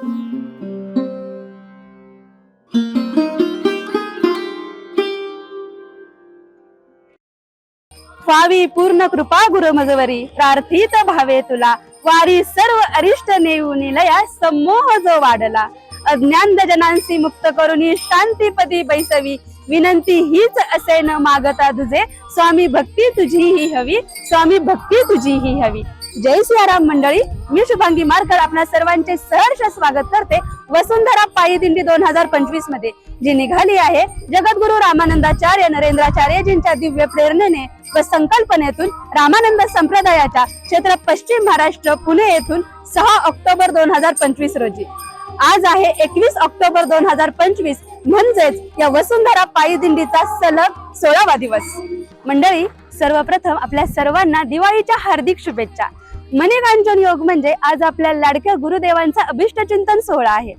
व्हावी पूर्ण कृपा गुरु मजवरी प्रार्थित भावे तुला. वारी सर्व अरिष्ट नेऊ निलया समोह जो वाढला. अज्ञान जनांशी मुक्त करून शांतीपदी बैसवी. विनंती हीच असे न मागता तुझे. स्वामी भक्ती तुझी ही हवी. स्वामी भक्ती तुझी ही हवी. जय सियाराम मंडळी मी शुभांगी मारकर आपल्या सर्वांचे सहर्ष स्वागत करते वसुंधरा पायी दिंडी दोन हजार पंचवीसमध्ये जी निघाली आहे जगद्गुरु रामानंदाचार्य नरेंद्राचार्यजींच्या दिव्य प्रेरणेने व संकल्पनेतून रामानंद संप्रदायाच्या क्षेत्र पश्चिम महाराष्ट्र पुणे येथून सहा ऑक्टोबर दोन हजार पंचवीस रोजी. आज आहे एकवीस ऑक्टोबर दोन हजार पंचवीस म्हणजेच या वसुंधरा पायी दिंडीचा सलग सोळावा दिवस. मंडळी सर्वप्रथम आपल्या सर्वांना दिवाळीच्या हार्दिक शुभेच्छा. मणिकांचन योग म्हणजे आज आपल्या लाडक्या गुरुदेवांचा अभिष्ट चिंतन सोहळा आहे.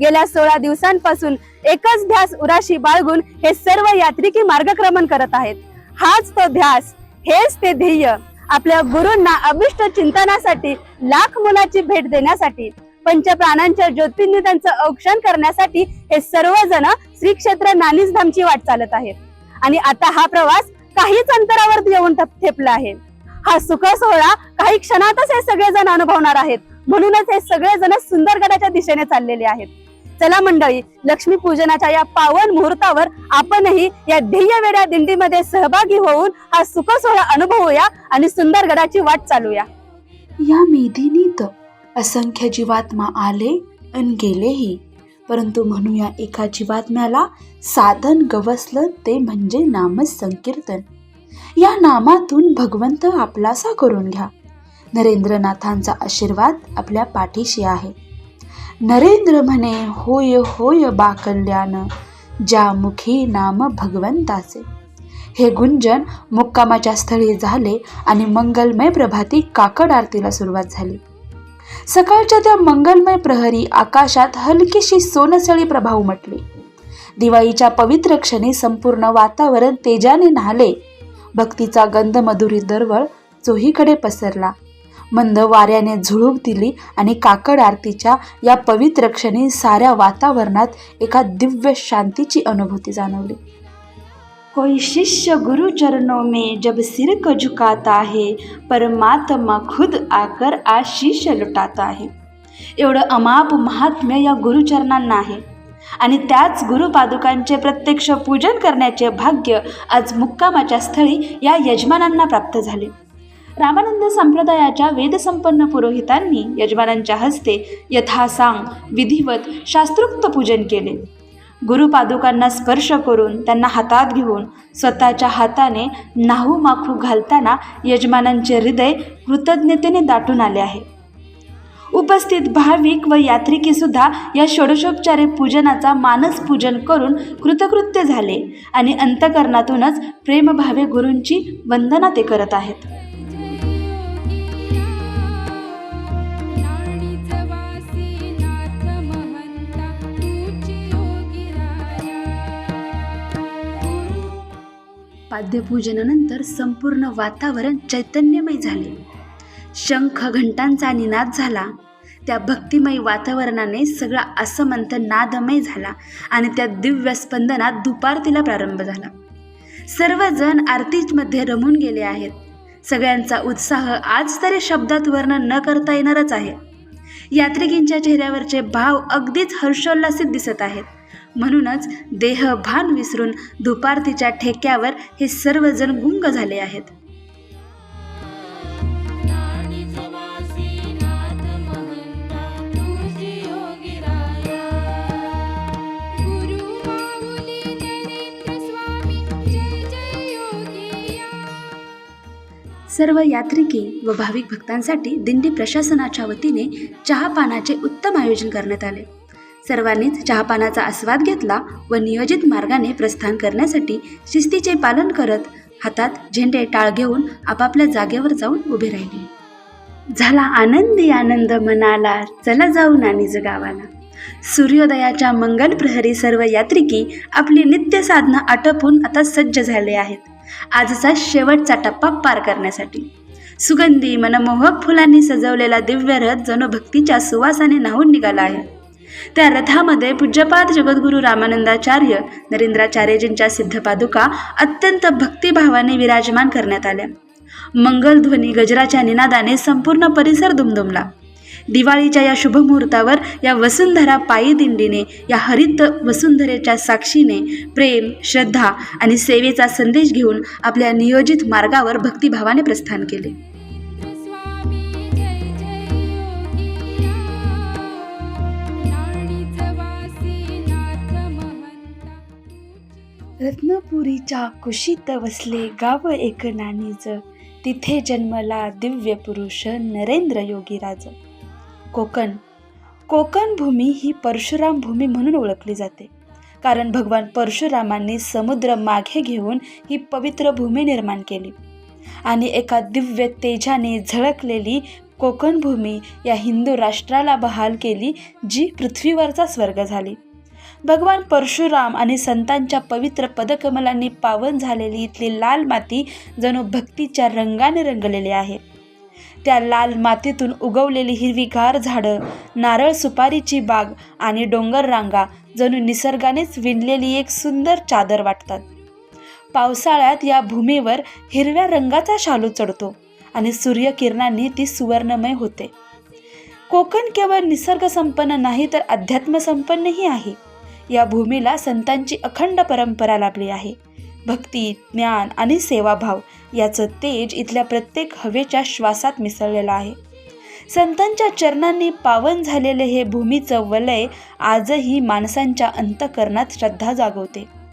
गेल्या सोळा दिवसांपासून एकच ध्यास उराशी बाळगून हे सर्व यात्रिकी मार्गक्रमण करत आहेत. हाच तो ध्यास हेच ते ध्येय. आपल्या गुरूंना अभिष्ट चिंतनासाठी लाख मुलाची भेट देण्यासाठी पंचप्राणांच्या ज्योतिर्नी त्यांचं औक्षण करण्यासाठी हे सर्वजण श्री क्षेत्र नानीसधामची वाट चालत आहेत. आणि आता हा प्रवास काहीच अंतरावरती येऊन ठेपला आहे. हा सुख सोहळा काही क्षणातच हे सगळेजण अनुभवणार आहेत. म्हणूनच हे सगळेजण सुंदरगडाच्या दिशेने चाललेले आहेत. चला मंडळी लक्ष्मी पूजनाच्या या पावन मुहूर्तावर आपणही या ध्येय वेड्या दिंडीमध्ये सहभागी होऊन हा सुख सोहळा अनुभवूया आणि सुंदरगडाची वाट चालूया. या मेदिनीत असंख्य जीवात्मा आले अन गेलेही. परंतु म्हणूया एका जीवात्म्याला साधन गवसलं ते म्हणजे नाम संकीर्तन. या नामातून भगवंत आपलासा करून घ्या. नरेंद्रनाथांचा आशीर्वाद आपल्या पाठीशी आहे. नरेंद्र म्हणे होय होय बा कल्याण ज्या मुखी नाम भगवंताचे. हे गुंजन मुक्कामाच्या स्थळी झाले आणि मंगलमय प्रभाती काकड आरतीला सुरुवात झाली. सकाळच्या त्या मंगलमय प्रहरी आकाशात हलकीशी सोनसळी प्रभाव उमटली दिवाळीच्या पवित्र क्षणी संपूर्ण वातावरण तेजाने न्हाले. भक्तीचा गंध मधुरी दरवळ चोहीकडे पसरला. मंद वाऱ्याने झुळूक दिली आणि काकड आरतीच्या या पवित्र क्षणी साऱ्या वातावरणात एका दिव्य शांतीची अनुभूती जाणवली. कोई शिष्य गुरु चरणों में जब सिर को झुकाता है परमात्मा खुद आकर आशीष लुटाता है। एवढं अमाप महात्म्य या गुरुचरणांना आहे. आणि त्याच गुरुपादुकांचे प्रत्यक्ष पूजन करण्याचे भाग्य आज मुक्कामाच्या स्थळी या यजमानांना प्राप्त झाले. रामानंद संप्रदायाच्या वेदसंपन्न पुरोहितांनी यजमानांच्या हस्ते यथासांग विधिवत शास्त्रोक्त पूजन केले. गुरुपादुकांना स्पर्श करून त्यांना हातात घेऊन स्वतःच्या हाताने नाहू माखू घालताना यजमानांचे हृदय कृतज्ञतेने दाटून आले आहे. उपस्थित भाविक व यात्रिकीसुद्धा या षोडशोपचारे पूजनाचा मानस पूजन करून कृतकृत्य झाले आणि अंतकरणातूनच प्रेमभावे गुरूंची वंदना ते करत आहेत. पाद्यपूजनानंतर संपूर्ण वातावरण चैतन्यमय झाले. शंख घंटांचा निनाद झाला. त्या भक्तिमय वातावरणाने सगळा असमंत नादमय झाला आणि त्या दिव्य स्पंदनात दुपारतीला प्रारंभ झाला. सर्वजण आरतीमध्ये रमून गेले आहेत. सगळ्यांचा उत्साह आज तरी शब्दात वर्णन न करता येणारच आहे. यात्रिकींच्या चेहऱ्यावरचे भाव अगदीच हर्षोल्लासित दिसत आहेत. म्हणूनच देह भान विसरून दुपारतीच्या ठेक्यावर हे सर्वजण गुंग झाले आहेत. सर्व यात्रिकी व भाविक भक्तांसाठी दिंडी प्रशासनाच्या वतीने चहापानाचे उत्तम आयोजन करण्यात आले. सर्वांनीच चहापानाचा आस्वाद घेतला व नियोजित मार्गाने प्रस्थान करण्यासाठी शिस्तीचे पालन करत हातात झेंडे टाळ घेऊन आपापल्या जागेवर जाऊन उभे राहिले. झाला आनंदी आनंद मनाला. चला जाऊ नानीज गावाला सूर्योदयाच्या मंगल प्रहरी सर्व यात्रिकी आपली नित्य साधना आटपून आता सज्ज झाले आहेत. आजचा शेवटचा टप्पा पार करण्यासाठी. सुगंधी मनमोहक फुलांनी सजवलेला दिव्य रथ जणू भक्तीच्या सुवासाने न्हावून निघाला आहे. त्या रथामध्ये पूज्यपाद जगद्गुरू रामानंदाचार्य नरेंद्राचार्यजींच्या सिद्धपादुका अत्यंत भक्तिभावाने विराजमान करण्यात आल्या. मंगलध्वनी गजराच्या निनादाने संपूर्ण परिसर दुमदुमला. दिवाळीच्या या शुभमुहूर्तावर या वसुंधरा पायी दिंडीने या हरित वसुंधरेच्या साक्षीने प्रेम श्रद्धा आणि सेवेचा संदेश घेऊन आपल्या नियोजित मार्गावर भक्तिभावाने प्रस्थान केले. रत्नपुरीच्या कुशीत वसले गाव एक नानीज तिथे जन्मला दिव्य पुरुष नरेंद्र योगीराज. कोकण. कोकण भूमी ही परशुराम भूमी म्हणून ओळखली जाते. कारण भगवान परशुरामांनी समुद्र मागे घेऊन ही पवित्र भूमी निर्माण केली. आणि एका दिव्य तेजाने झळकलेली कोकण भूमी या हिंदू राष्ट्राला बहाल केली जी पृथ्वीवरचा स्वर्ग झाली. भगवान परशुराम आणि संतांच्या पवित्र पदकमलांनी पावन झालेली इथली लाल माती जणू भक्तीच्या रंगाने रंगलेली आहे. त्या लाल मातीतून उगवलेली हिरवीगार झाडं नारळ सुपारीची बाग आणि डोंगर रांगा जणू निसर्गानेच विणलेली एक सुंदर चादर वाटतात. पावसाळ्यात या भूमीवर हिरव्या रंगाचा शालू चढतो आणि सूर्यकिरणांनी ती सुवर्णमय होते. कोकण केवळ निसर्गसंपन्न नाही तर अध्यात्मसंपन्नही आहे. या भूमीला संतांची अखंड परंपरा लाभली आहे. भक्ती ज्ञान आणि सेवाभाव याचं तेज इथल्या प्रत्येक हवेच्या श्वासात मिसळलेलं आहे. संतांच्या चरणांनी पावन झालेले हे भूमीचं वलय आजही माणसांच्या अंतकरणात श्रद्धा जागवते.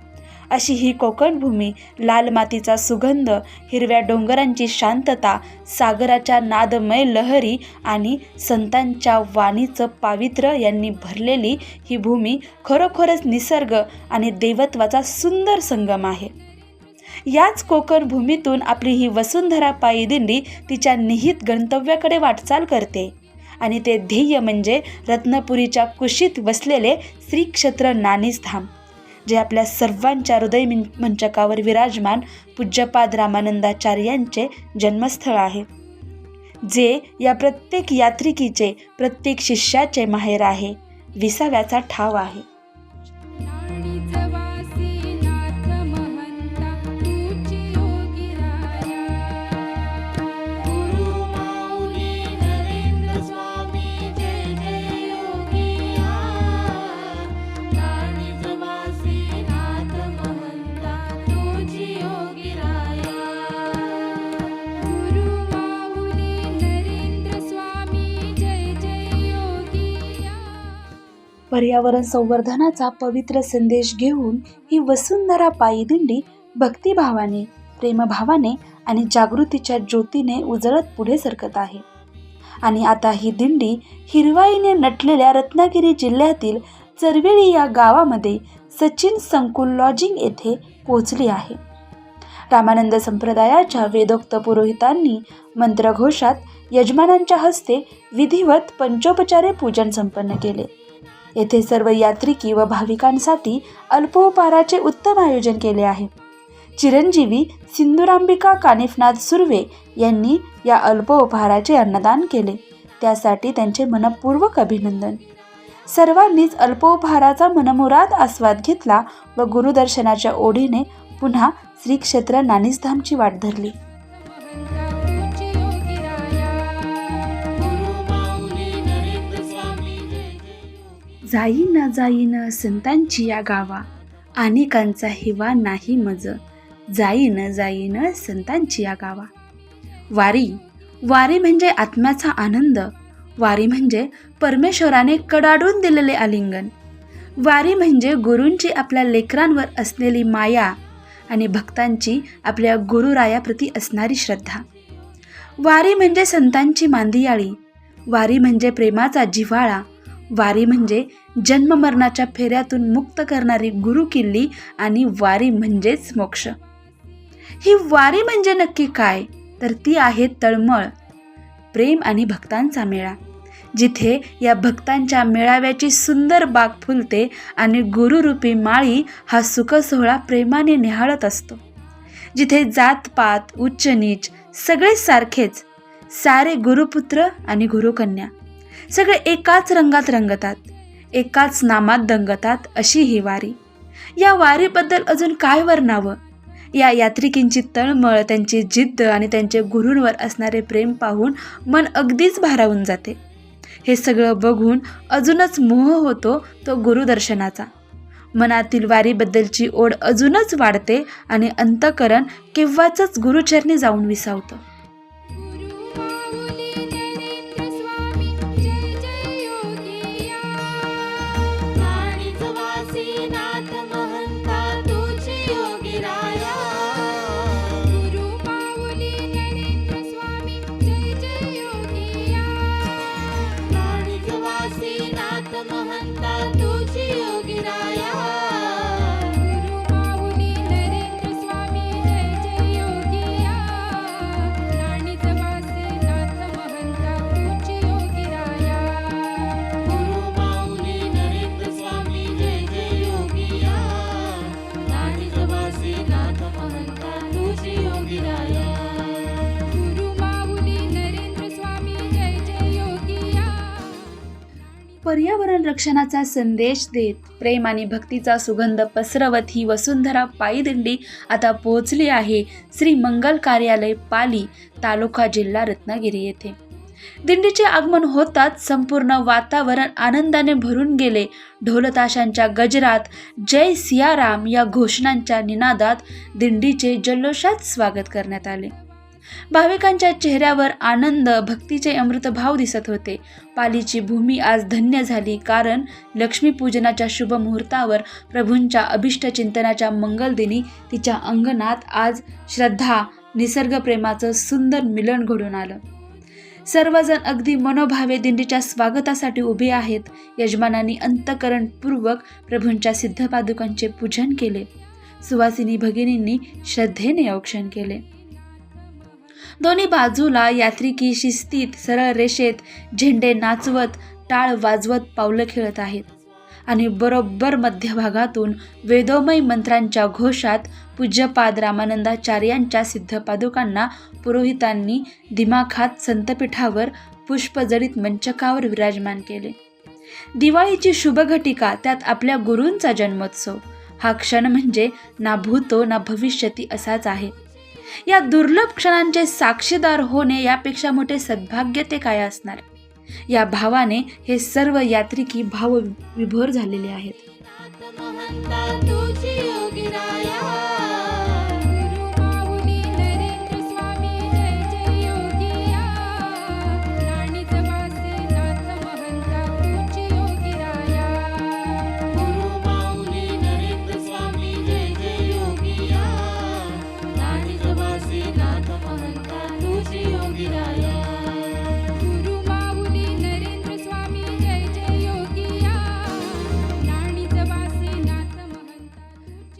अशी ही कोकण भूमी लाल मातीचा सुगंध हिरव्या डोंगरांची शांतता सागराच्या नादमय लहरी आणि संतांच्या वाणीचं पावित्र्य यांनी भरलेली ही भूमी खरोखरच निसर्ग आणि देवत्वाचा सुंदर संगम आहे. याच कोकण भूमीतून आपली ही वसुंधरा पायी दिंडी तिच्या निहित गंतव्याकडे वाटचाल करते आणि ते ध्येय म्हणजे रत्नपुरीच्या कुशीत वसलेले श्री क्षेत्र नानीस धाम. जे आपल्या सर्वांच्या हृदय मंचकावर विराजमान पूज्यपाद रामानंदाचार्यांचे जन्मस्थळ आहे जे या प्रत्येक यात्रिकीचे प्रत्येक शिष्याचे माहेर आहे विसाव्याचा ठाव आहे. पर्यावरण संवर्धनाचा पवित्र संदेश घेऊन ही वसुंधरा पायी दिंडी भक्तिभावाने प्रेमभावाने आणि जागृतीच्या ज्योतीने उजळत पुढे सरकत आहे. आणि आता ही दिंडी हिरवाईने नटलेल्या रत्नागिरी जिल्ह्यातील चरवेळी या गावामध्ये सचिन संकुल लॉजिंग येथे पोहोचली आहे. रामानंद संप्रदायाच्या वेदोक्त पुरोहितांनी मंत्रघोषात यजमानांच्या हस्ते विधिवत पंचोपचारे पूजन संपन्न केले. येथे सर्व यात्रिकी व भाविकांसाठी अल्पोपहाराचे उत्तम आयोजन केले आहे. चिरंजीवी सिंधुरांबिका कानिफनाथ सुर्वे यांनी या अल्पोपहाराचे अन्नदान केले. त्यासाठी त्यांचे मनपूर्वक अभिनंदन. सर्वांनीच अल्पोपहाराचा मनमुराद आस्वाद घेतला व गुरुदर्शनाच्या ओढीने पुन्हा श्री क्षेत्र नानिसधामची वाट धरली. जाईन जाईन संतांची या गावा. अनेकांचा हिवा नाही मज. जाईन जाईन संतांची या गावा. वारी. वारी म्हणजे आत्म्याचा आनंद. वारी म्हणजे परमेश्वराने कडाडून दिलेले आलिंगन. वारी म्हणजे गुरूंची आपल्या लेकरांवर असलेली माया आणि भक्तांची आपल्या गुरुरायाप्रती असणारी श्रद्धा. वारी म्हणजे संतांची मांदियाळी. वारी म्हणजे प्रेमाचा जिव्हाळा. वारी म्हणजे जन्ममरणाच्या फेऱ्यातून मुक्त करणारी गुरुकिल्ली आणि वारी म्हणजेच मोक्ष. ही वारी म्हणजे नक्की काय? तर ती आहे तळमळ प्रेम आणि भक्तांचा मेळा. जिथे या भक्तांच्या मेळाव्याची सुंदर बाग फुलते आणि गुरुरूपी माळी हा सुखसोहळा प्रेमाने निहाळत असतो. जिथे जातपात उच्च नीच सगळे सारखेच सारे गुरुपुत्र आणि गुरुकन्या. सगळे एकाच रंगात रंगतात एकाच नामात दंगतात अशी ही वारी. या वारीबद्दल अजून काय वर्णावं? या यात्रिकींची तळमळ त्यांची जिद्द आणि त्यांचे गुरूंवर असणारे प्रेम पाहून मन अगदीच भारावून जाते. हे सगळं बघून अजूनच मोह होतो तो गुरुदर्शनाचा. मनातील वारीबद्दलची ओढ अजूनच वाढते आणि अंतकरण केव्हाच गुरुचरणी जाऊन विसावतं. पर्यावरण रक्षणाचा संदेश देत प्रेम आणि भक्तीचा सुगंध पसरवत ही वसुंधरा पायीदिंडी आता पोहोचली आहे श्री मंगल कार्यालय पाली तालुका जिल्हा रत्नागिरी येथे. दिंडीचे आगमन होताच संपूर्ण वातावरण आनंदाने भरून गेले. ढोलताशांच्या गजरात जय सियाराम या घोषणांच्या निनादात दिंडीचे जल्लोषात स्वागत करण्यात आले. भाविकांच्या चेहऱ्यावर आनंद भक्तीचे अमृतभाव दिसत होते. पालीची भूमी आज धन्य झाली कारण लक्ष्मीपूजनाच्या शुभ मुहूर्तावर प्रभूंच्या अभिष्ट चिंतनाच्या मंगलदिनी तिच्या अंगणात आज श्रद्धा निसर्गप्रेमाचं सुंदर मिलन घडून आलं. सर्वजण अगदी मनोभावे दिंडीच्या स्वागतासाठी उभे आहेत. यजमानांनी अंतकरणपूर्वक प्रभूंच्या सिद्धपादुकांचे पूजन केले. सुवासिनी भगिनींनी श्रद्धेने औक्षण केले. दोन्ही बाजूला यात्रिकी शिस्तीत सरळ रेषेत झेंडे नाचवत टाळ वाजवत पावलं खेळत आहेत. आणि बरोबर मध्यभागातून वेदोमय मंत्रांच्या घोषात पूज्यपाद रामानंदाचार्यांच्या सिद्धपादुकांना पुरोहितांनी दिमाखात संतपीठावर पुष्पजडित मंचकावर विराजमान केले. दिवाळीची शुभघटिका त्यात आपल्या गुरूंचा जन्मोत्सव. हा क्षण म्हणजे ना भूतो ना भविष्यती असाच आहे. या दुर्लभ क्षणांचे साक्षीदार होणे यापेक्षा मोठे सद्भाग्य ते काय असणार? या भावाने हे सर्व यात्रिकी भाव विभोर झालेले आहेत.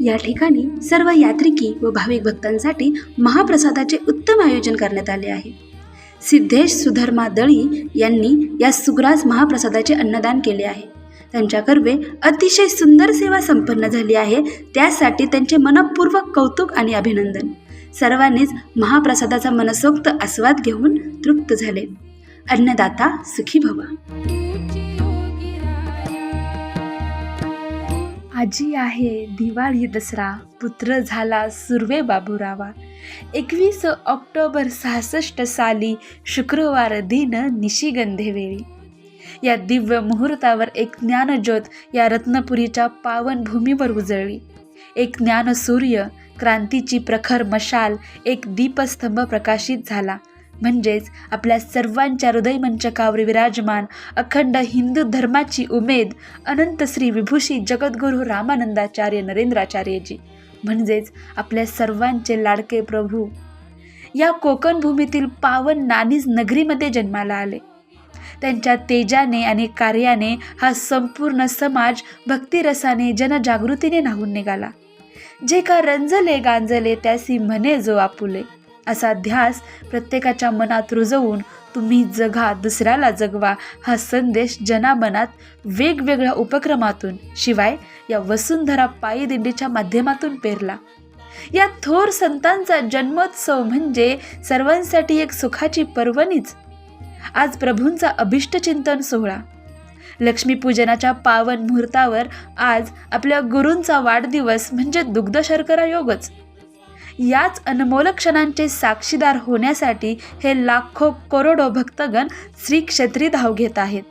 या ठिकाणी सर्व यात्रिकी व भाविक भक्तांसाठी महाप्रसादाचे उत्तम आयोजन करण्यात आले आहे. सिद्धेश सुधर्मा दळी यांनी या सुग्रास महाप्रसादाचे अन्नदान केले आहे. त्यांच्या कर्वे अतिशय सुंदर सेवा संपन्न झाली आहे त्यासाठी त्यांचे मनपूर्वक कौतुक आणि अभिनंदन. सर्वांनीच महाप्रसादाचा मनसोक्त आस्वाद घेऊन तृप्त झाले. अन्नदाता सुखी भवा. आजी आहे दिवाळी दसरा पुत्र झाला सुर्वे बाबुरावा. एकवीस ऑक्टोबर सहासष्ट साली शुक्रवार दिन निशिगंधेवेळी या दिव्य मुहूर्तावर एक ज्ञानज्योत या रत्नपुरीच्या पावन भूमीवर उजळली. एक ज्ञानसूर्य क्रांतीची प्रखर मशाल एक दीपस्तंभ प्रकाशित झाला. म्हणजेच आपल्या सर्वांच्या हृदयमंचकावर विराजमान अखंड हिंदू धर्माची उमेद अनंत श्री विभूषी जगद्गुरू रामानंदाचार्य नरेंद्राचार्यजी म्हणजेच आपल्या सर्वांचे लाडके प्रभू. या कोकण भूमीतील पावन नानीज नगरीमध्ये जन्माला आले. त्यांच्या तेजाने आणि कार्याने हा संपूर्ण समाज भक्तिरसाने जनजागृतीने न्हावून निघाला. जे का रंजले गांजले त्यासी म्हणे जो आपुले. असा ध्यास प्रत्येकाच्या मनात रुजवून तुम्ही जगा दुसऱ्याला जगवा हा संदेश जनामनात वेगवेगळ्या उपक्रमातून शिवाय या वसुंधरा पायी दिंडीच्या माध्यमातून पेरला. या थोर संतांचा जन्मोत्सव म्हणजे सर्वांसाठी एक सुखाची पर्वणीच. आज प्रभूंचा अभिष्टचिंतन सोहळा. लक्ष्मीपूजनाच्या पावन मुहूर्तावर आज आपल्या गुरूंचा वाढदिवस म्हणजे दुग्ध शर्करा योगच. याच अनमोल क्षणांचे साक्षीदार होण्यासाठी हे लाखो करोडो भक्तगण श्री क्षेत्री धाव घेत आहेत.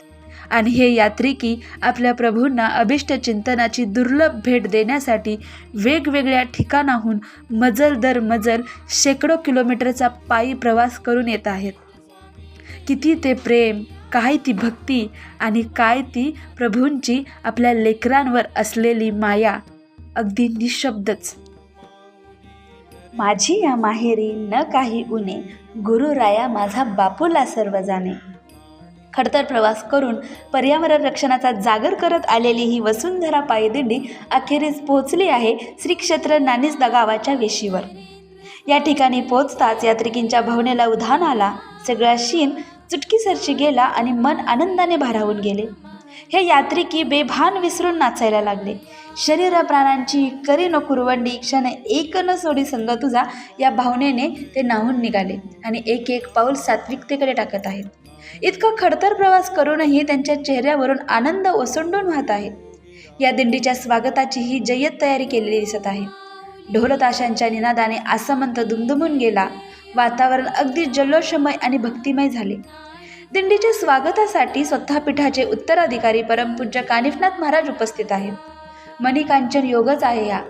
आणि हे यात्रिकी आपल्या प्रभूंना अभिष्ट चिंतनाची दुर्लभ भेट देण्यासाठी वेगवेगळ्या ठिकाणाहून मजल दर मजल शेकडो किलोमीटरचा पायी प्रवास करून येत आहेत. किती ते प्रेम काय ती भक्ती आणि काय ती प्रभूंची आपल्या लेकरांवर असलेली माया अगदी निशब्दच. माझी या माहेरी न काही उणे गुरुराया माझा बापूला सर्व जाणे. खडतर प्रवास करून पर्यावरण रक्षणाचा जागर करत आलेली ही वसुंधरा पायदिंडी अखेरीस पोहोचली आहे श्री क्षेत्र नानिसदा गावाच्या वेशीवर. या ठिकाणी पोहोचताच यात्रिकींच्या भावनेला उधाण आला. सगळा शीन चुटकीसरशी गेला आणि मन आनंदाने भारावून गेले. हे यात्रिकी बेभान विसरून नाचायला लागले. शरीर प्राणांची करी न कुरवंडी क्षण एक न सोडी संग तुझा या भावनेने ते नाहून निघाले आणि एक एक पाऊल सात्विकतेकडे टाकत आहेत. इतका खडतर प्रवास करूनही त्यांच्या चेहऱ्यावरून आनंद ओसंडून वाहत आहे या दिंडीच्या स्वागताची ही जय्यत तयारी केलेली दिसत आहे. ढोलताशांच्या निनादाने आसमंत दुमदुमून गेला. वातावरण अगदी जल्लोषमय आणि भक्तिमय झाले. दिंडीच्या स्वागतासाठी स्वतः पीठाचे उत्तराधिकारी परमपूज्य कानिफनाथ महाराज उपस्थित आहेत. मणिकांचन योगच आहे हा.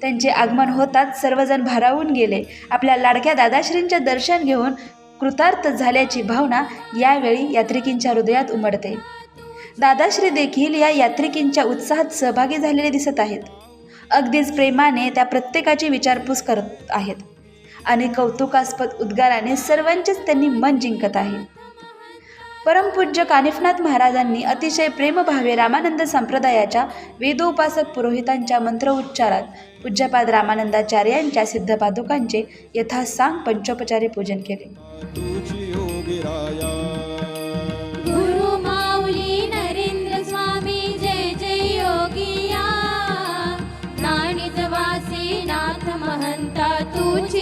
त्यांचे आगमन होताच सर्वजण भारावून गेले. आपल्या लाडक्या दादाश्रींचे दर्शन घेऊन कृतार्थ झाल्याची भावना यावेळी यात्रिकींच्या हृदयात उमडते दादाश्री देखील या यात्रिकींच्या उत्साहात सहभागी झालेले दिसत आहेत. अगदीच प्रेमाने त्या प्रत्येकाची विचारपूस करत आहेत. आणि कौतुकास्पद उद्गाराने सर्वांचेच त्यांनी मन जिंकत आहे. परमपूज्य कानिफनाथ महाराजांनी अतिशय प्रेमभावे रामानंद संप्रदायाच्या वेदोपासक पुरोहितांच्या मंत्रोच्चारात पूज्यपाद रामानंदाचार्यांच्या सिद्धपादुकांचे यथासांग पंचोपचारी पूजन केले.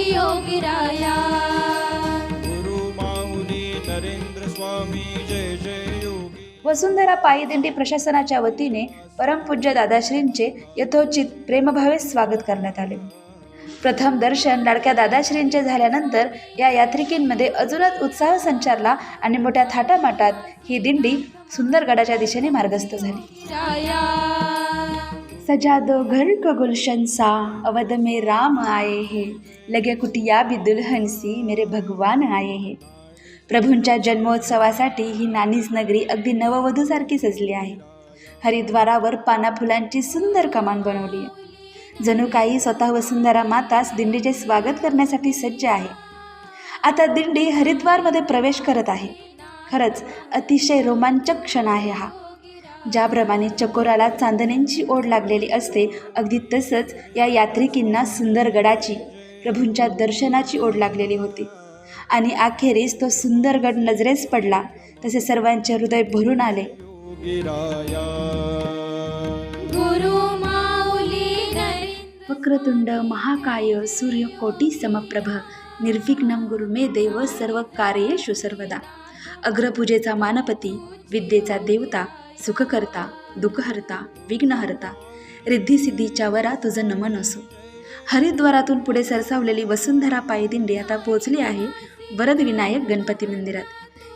योगी वसुंधरा पायी दिंडी प्रशासनाच्या वतीने परमपूज्य दादाश्रींचे यथोचित प्रेमभावे स्वागत करण्यात आले. प्रथम दर्शन लाडक्या दादाश्रींचे झाल्यानंतर या यात्रिकींमध्ये अजूनच उत्साह संचारला आणि मोठ्या थाटामाटात ही दिंडी सुंदरगडाच्या दिशेने मार्गस्थ झाली. सजादो सजा दो घर को गुलशन सा अवध में राम आए हे. लगे कुटिया भी दुल्हन सी मेरे भगवान आए हे. प्रभूंच्या जन्मोत्सवासाठी ही नानीज नगरी अगदी नववधूसारखी सजली आहे. हरिद्वारावर पानाफुलांची सुंदर कमान बनवली आहे. जणू काही स्वतः वसुंधरा मातास दिंडीचे स्वागत करण्यासाठी सज्ज आहे. आता दिंडी हरिद्वारमध्ये प्रवेश करत आहे. खरंच अतिशय रोमांचक क्षण आहे हा. ज्याप्रमाणे चकोराला चांदण्यांची ओढ लागलेली असते अगदी तसंच या यात्रिकींना सुंदरगडाची प्रभूंच्या दर्शनाची ओढ लागलेली होती. आणि अखेरीस तो सुंदरगड नजरेस पडला. तसे सर्वांचे हृदय भरून आले. वक्रतुंड महाकाय सूर्यकोटी समप्रभ निर्विघ्नं गुरु मे देव सर्व कार्येषु सर्वदा. अग्रपूजेचा मानपती विद्येचा देवता सुखकर्ता दुःखहर्ता विघ्नहर्ता रिद्धिसिद्धीच्या वरा तुझं नमन असो. हरिद्वारातून पुढे सरसावलेली वसुंधरा पायदिंडी आता पोहोचली आहे वरदविनायक गणपती मंदिरात.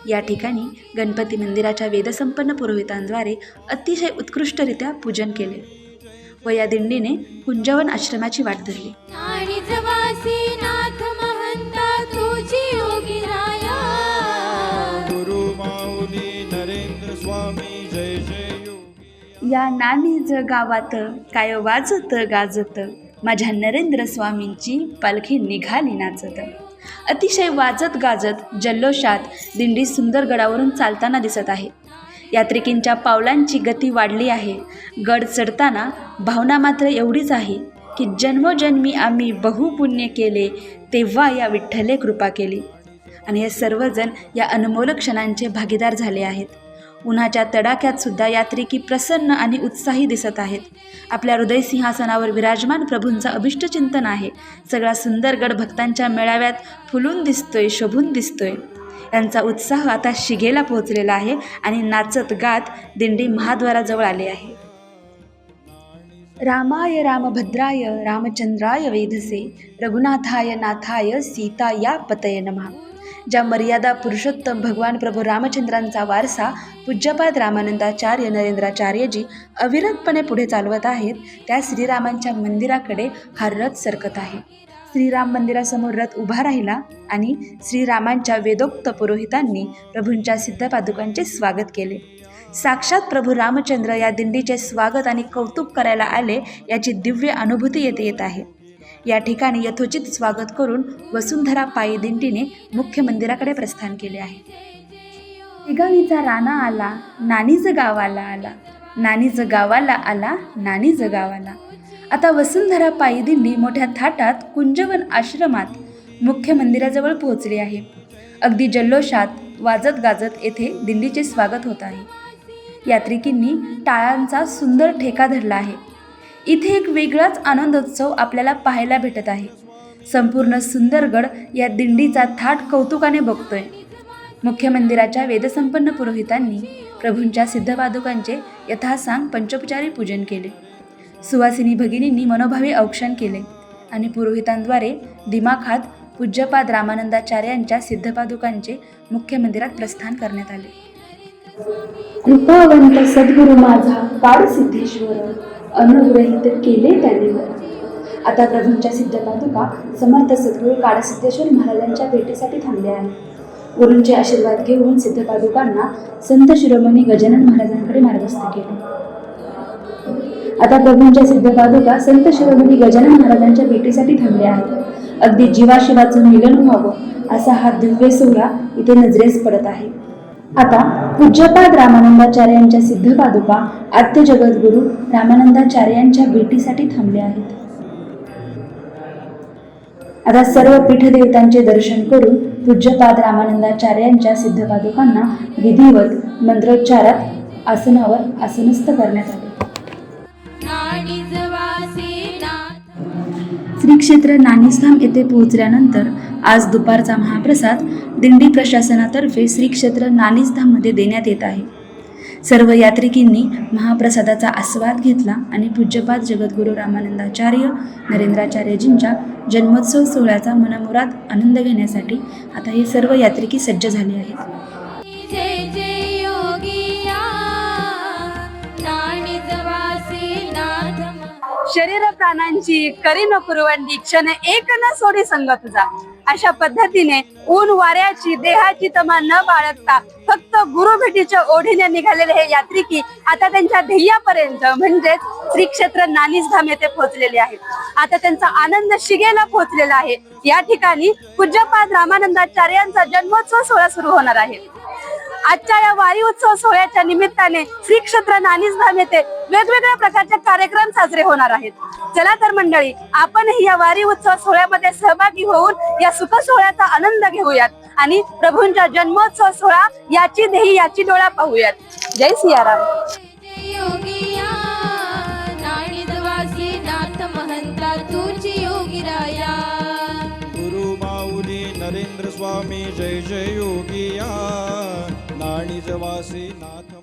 या ठिकाणी गणपती मंदिराच्या वेदसंपन्न पुरोहितांद्वारे अतिशय उत्कृष्टरित्या पूजन केले. व या दिंडीने कुंजवन आश्रमाची वाट धरली. या नानीज गावात काय वाजत गाजत? माझ्या नरेंद्र स्वामींची पालखी निघाली नाचत. अतिशय वाजत गाजत जल्लोषात दिंडी सुंदरगडावरून चालताना दिसत आहे. यात्रिकींच्या पावलांची गती वाढली आहे. गड चढताना भावना मात्र एवढीच आहे की जन्मोजन्मी आम्ही बहुपुण्य केले तेव्हा या विठ्ठले कृपा केली. आणि हे सर्वजण या अनमोल क्षणांचे भागीदार झाले आहेत. उन्हाच्या तडाख्यात सुद्धा यात्रिकी प्रसन्न आणि उत्साही दिसत आहेत. आपल्या हृदय सिंहासनावर विराजमान प्रभूंचा अभिष्ट चिंतन आहे. सगळा सुंदरगड भक्तांच्या मेळाव्यात फुलून दिसतोय शोभून दिसतोय. यांचा उत्साह आता शिगेला पोहोचलेला आहे आणि नाचत गात दिंडी महाद्वाराजवळ आले आहे. रामाय रामभद्राय रामचंद्राय वेधसे रघुनाथाय नाथाय सीता या पतय नमः. ज्या मर्यादा पुरुषोत्तम भगवान प्रभू रामचंद्रांचा वारसा पूज्यपाद रामानंदाचार्य नरेंद्राचार्यजी अविरतपणे पुढे चालवत आहेत त्या श्रीरामांच्या मंदिराकडे हा रथ सरकत आहे. श्रीराम मंदिरासमोर रथ उभा राहिला आणि श्रीरामांच्या वेदोक्त पुरोहितांनी प्रभूंच्या सिद्धपादुकांचे स्वागत केले. साक्षात प्रभू रामचंद्र या दिंडीचे स्वागत आणि कौतुक करायला आले याची दिव्य अनुभूती येथे येत आहे. या ठिकाणी यथोचित स्वागत करून वसुंधरा पायी दिंडीने मुख्य मंदिराकडे प्रस्थान केले आहे. गावीचा राणा आला नानीज गावाला आला. नानीज गावाला आला नानीज गावाला. आता वसुंधरा पायी दिंडी मोठ्या थाटात कुंजवन आश्रमात मुख्य मंदिराजवळ पोहोचली आहे. अगदी जल्लोषात वाजत गाजत येथे दिंडीचे स्वागत होत आहे. यात्रिकींनी टाळांचा सुंदर ठेका धरला आहे. इथे एक वेगळाच आनंदोत्सव आपल्याला पाहायला भेटत आहे. संपूर्ण सुंदरगड या दिंडीचा थाट कौतुकाने बघतोय. मुख्य मंदिराच्या वेदसंपन्न पुरोहितांनी प्रभूंच्या सिद्धपादुकांचे यथासांग पंचोपचारी पूजन केले. सुवासिनी भगिनींनी मनोभावी औक्षण केले आणि पुरोहितांद्वारे दिमाखात पूज्यपाद रामानंदाचार्यांच्या सिद्धपादुकांचे मुख्य मंदिरात प्रस्थान करण्यात आले. कृपावंत सद्गुरु माझा काळ सिद्धेश्वर अनुग्रहित केले त्यांनी. आता प्रभूंच्या सिद्धपादुका समर्थ सद्गुरू काळसिद्धेश्वर महाराजांच्या भेटीसाठी थांबल्या आहेत. गुरूंचे आशीर्वाद घेऊन सिद्धपादुकांना संत शिरोमणी गजानन महाराजांकडे मार्गस्थ केले. आता प्रभूंच्या सिद्धपादुका संत शिरोमणी गजानन महाराजांच्या भेटीसाठी थांबल्या आहेत. अगदी जीवाशिवाचं मिलन व्हावं असा हा दिव्य सोहळा इथे नजरेस पडत आहे. आता पूज्यपाद रामानंदाचार्यांच्या सिद्ध पादुका आद्य जगद्गुरू रामानंदाचार्यांच्या भेटीसाठी थांबल्या आहेत. आता सर्व पीठदेवतांचे दर्शन करून पूज्यपाद रामानंदाचार्यांच्या सिद्ध पादुकांना विधिवत मंत्रोच्चारात आसनावर आसनस्थ करण्यात आले. श्री क्षेत्र नानिसधाम येथे पोहोचल्यानंतर आज दुपारचा महाप्रसाद दिंडी प्रशासनातर्फे श्री क्षेत्र नानिसधाममध्ये देण्यात येत आहे. सर्व यात्रिकींनी महाप्रसादाचा आस्वाद घेतला आणि पूज्यपाद जगद्गुरू रामानंदाचार्य नरेंद्राचार्यजींच्या जन्मोत्सव सोहळ्याचा मनमुराद आनंद घेण्यासाठी आता हे सर्व यात्रिकी सज्ज झाले आहेत. शरीर प्राणांची करी न कुरवंडी क्षण एक न सोडी संग तुझा अशा पद्धतीने ऊन वाऱ्याची देहाची तमा न बाळगता फक्त गुरु भेटीच्या ओढीने निघालेले हे यात्रिकी आता त्यांच्या ध्येयापर्यंत म्हणजेच श्री क्षेत्र नानीसधाम येथे पोहोचलेले आहेत. आता त्यांचा आनंद शिगेला पोहोचलेला आहे. या ठिकाणी पूज्यपाद रामानंदाचार्यांचा जन्मोत्सव सोहळा सुरू होणार आहे. आजच्या या वारी उत्सव सोहळ्याच्या निमित्ताने श्री क्षेत्र नानीसधाम येथे वेगवेगळ्या प्रकारचे कार्यक्रम साजरे होणार आहेत. चला तर मंडळी आपणही या वारी उत्सव सोहळ्यामध्ये सहभागी होऊन या सुख सोहळ्याचा आनंद घेऊयात आणि प्रभूंच्या जन्मोत्सव सोहळा याची देही याची डोळा पाहूयात. जय सियाराम. जय योगिया नाणीज वासी नाथ महंता तुझी योगिराया गुरु माऊली नरेंद्र स्वामी जय जय योगिया વાણિજવાસી નાથ